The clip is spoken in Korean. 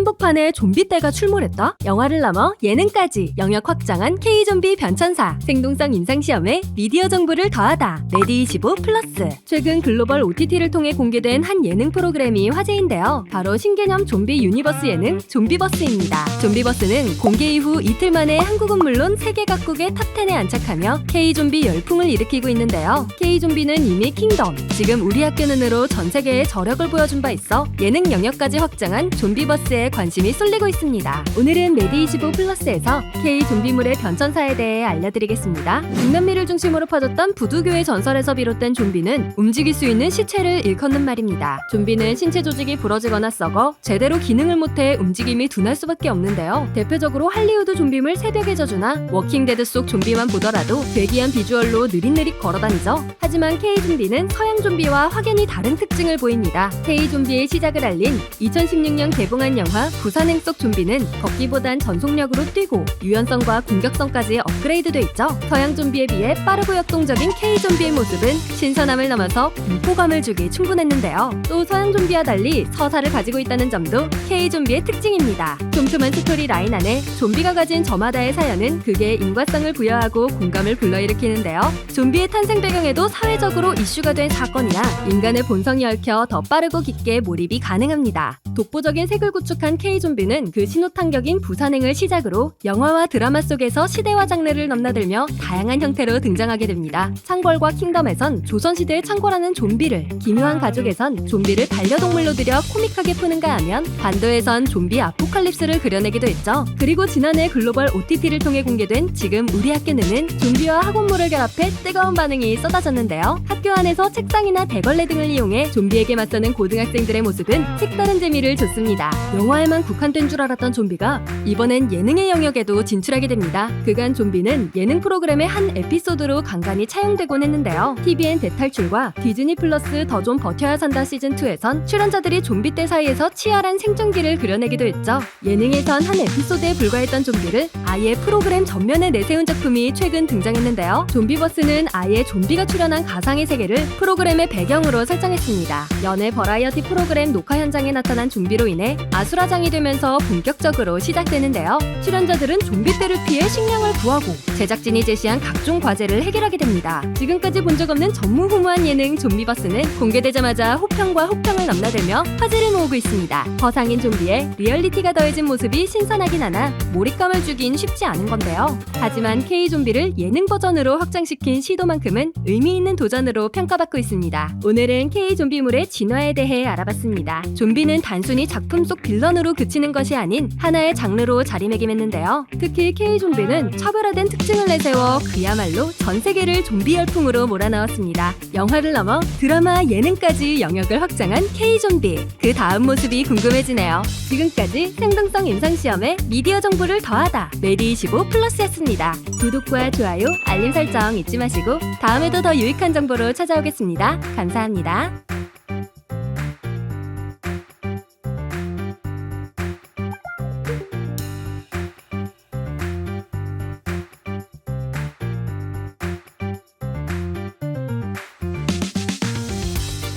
한복판에 좀비떼가 출몰했다? 영화를 넘어 예능까지. 영역 확장한 K좀비 변천사. 생동성 임상시험에 미디어 정보를 더하다. 레디25 플러스. 최근 글로벌 OTT를 통해 공개된 한 예능 프로그램이 화제인데요. 바로 신개념 좀비 유니버스 예능 좀비버스입니다. 좀비버스는 공개 이후 이틀 만에 한국은 물론 세계 각국의 탑10에 안착하며 K좀비 열풍을 일으키고 있는데요. K좀비는 이미 킹덤 지금 우리 학교 눈으로 전 세계에 저력을 보여준 바 있어 예능 영역까지 확장한 좀비버스에 관심이 쏠리고 있습니다. 오늘은 레디25 플러스에서 K 좀비물의 변천사에 대해 알려드리겠습니다. 중남미를 중심으로 퍼졌던 부두교의 전설에서 비롯된 좀비는 움직일 수 있는 시체를 일컫는 말입니다. 좀비는 신체 조직이 부러지거나 썩어 제대로 기능을 못해 움직임이 둔할 수밖에 없는데요. 대표적으로 할리우드 좀비물 새벽의 저주나 워킹데드 속 좀비만 보더라도 괴기한 비주얼로 느릿느릿 걸어다니죠. 하지만 K 좀비는 서양 좀비와 확연히 다른 특징을 보입니다. K 좀비의 시작을 알린 2016년 개봉한 영화 부산행 속 좀비는 걷기보단 전속력으로 뛰고 유연성과 공격성까지 업그레이드돼 있죠. 서양 좀비에 비해 빠르고 역동적인 K 좀비의 모습은 신선함을 넘어서 공포감을 주기 충분했는데요. 또 서양 좀비와 달리 서사를 가지고 있다는 점도 K 좀비의 특징입니다. 촘촘한 스토리 라인 안에 좀비가 가진 저마다의 사연은 극에 인과성을 부여하고 공감을 불러일으키는데요. 좀비의 탄생 배경에도 사회적으로 이슈가 된 사건이나 인간의 본성이 얽혀 더 빠르고 깊게 몰입이 가능합니다. 독보적인 색을 구축한 K-좀비는 그 신호탄격인 부산행을 시작으로 영화와 드라마 속에서 시대와 장르를 넘나들며 다양한 형태로 등장하게 됩니다. 창궐과 킹덤에선 조선시대의 창궐하는 좀비를, 기묘한 가족에선 좀비를 반려동물로 들여 코믹하게 푸는가 하면 반도에선 좀비 아포칼립스를 그려내기도 했죠. 그리고 지난해 글로벌 OTT를 통해 공개된 지금 우리 학교는 좀비와 학원물을 결합해 뜨거운 반응이 쏟아졌는데요. 학교 안에서 책상이나 대걸레 등을 이용해 좀비에게 맞서는 고등학생들의 모습은 색다른 재미를 줬습니다. 영화 에만 국한된 줄 알았던 좀비가 이번엔 예능의 영역에도 진출하게 됩니다. 그간 좀비는 예능 프로그램의 한 에피소드로 간간히 차용되곤 했는데요. TVN 대탈출과 디즈니 플러스 더 좀 버텨야 산다 시즌2에선 출연자들이 좀비 때 사이에서 치열한 생존기를 그려내기도 했죠. 예능에선 한 에피소드에 불과했던 좀비를 아예 프로그램 전면에 내세운 작품이 최근 등장했는데요. 좀비버스는 아예 좀비가 출연한 가상의 세계를 프로그램의 배경으로 설정했습니다. 연애 버라이어티 프로그램 녹화 현장에 나타난 좀비로 인해 아수라 장이 되면서 본격적으로 시작되는데요. 출연자들은 좀비 떼를 피해 식량을 구하고 제작진이 제시한 각종 과제를 해결하게 됩니다. 지금까지 본 적 없는 전무후무한 예능 좀비버스는 공개되자마자 호평과 호평을 넘나들며 화제를 모으고 있습니다. 허상인 좀비에 리얼리티가 더해진 모습이 신선하긴 하나 몰입감을 주긴 쉽지 않은 건데요. 하지만 K-좀비를 예능 버전으로 확장시킨 시도만큼은 의미 있는 도전으로 평가받고 있습니다. 오늘은 K-좀비물의 진화에 대해 알아봤습니다. 좀비는 단순히 작품 속 빌런으로 그치는 것이 아닌 하나의 장르로 자리매김했는데요. 특히 K-좀비는 차별화된 특징을 내세워 그야말로 전 세계를 좀비 열풍으로 몰아넣었습니다. 영화를 넘어 드라마, 예능까지 영역을 확장한 K-좀비. 그 다음 모습이 궁금해지네요. 지금까지 생동성 임상시험에 미디어 정보를 더하다 메디25 플러스였습니다. 구독과 좋아요, 알림 설정 잊지 마시고 다음에도 더 유익한 정보로 찾아오겠습니다. 감사합니다.